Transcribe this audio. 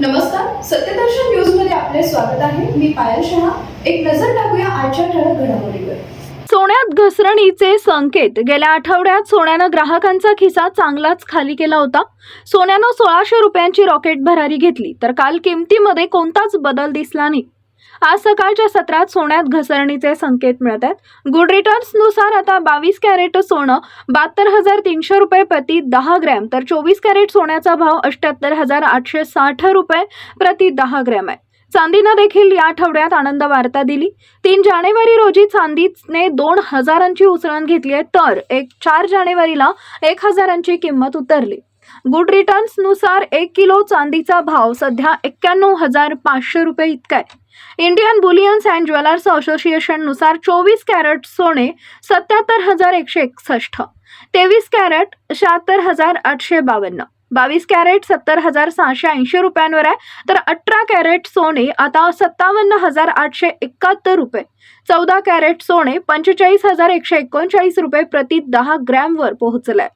नमस्कार सत्यदर्शन न्यूजमध्ये आपले स्वागत आहे. मी पायल शहा. एक नजर टाकूया आजच्या ठळक घडामोडीवर. सोन्यात घसरणीचे संकेत. गेल्या आठवड्यात सोन्यानं ग्राहकांचा खिसा चांगलाच खाली केला होता. सोन्यानं सोळाशे रुपयांची रॉकेट भरारी घेतली तर काल किमतीमध्ये कोणताच बदल दिसला नाही. आज सकाळच्या सत्रात सोन्यात घसरणीचे संकेत मिळत आहेत. गुड रिटर्न्सनुसार आता बावीस कॅरेट सोनं बहात्तर हजार तीनशे रुपये प्रति दहा ग्रॅम तर चोवीस कॅरेट सोन्याचा भाव अठ्याहत्तर हजार आठशे साठ रुपये प्रति दहा ग्रॅम आहे. चांदीनं देखील या आठवड्यात आनंद वार्ता दिली. तीन जानेवारी रोजी चांदीने दोन हजारांची उसळण घेतली आहे तर एक चार जानेवारीला एक हजारांची किंमत उतरली. गुड रिटर्न्सनुसार एक किलो चांदीचा भाव सध्या एक्क्याण्णव हजार पाचशे रुपये इतका आहे. इंडियन बुलियन्स अँड ज्वेलर्स असोसिएशननुसार चोवीस कॅरेट सोने सत्याहत्तर हजार एकशे एकसष्ट तेवीस कॅरेट शहात्तर हजार आठशे बावन्न बावीस कॅरेट सत्तर हजार सहाशे ऐंशी रुपयांवर आहे. तर अठरा कॅरेट सोने आता सत्तावन्न हजार आठशे एकाहत्तर रुपये चौदा कॅरेट सोने पंचेचाळीस हजार एकशे एकोणचाळीस रुपये प्रति दहा ग्रॅमवर पोहोचलंय.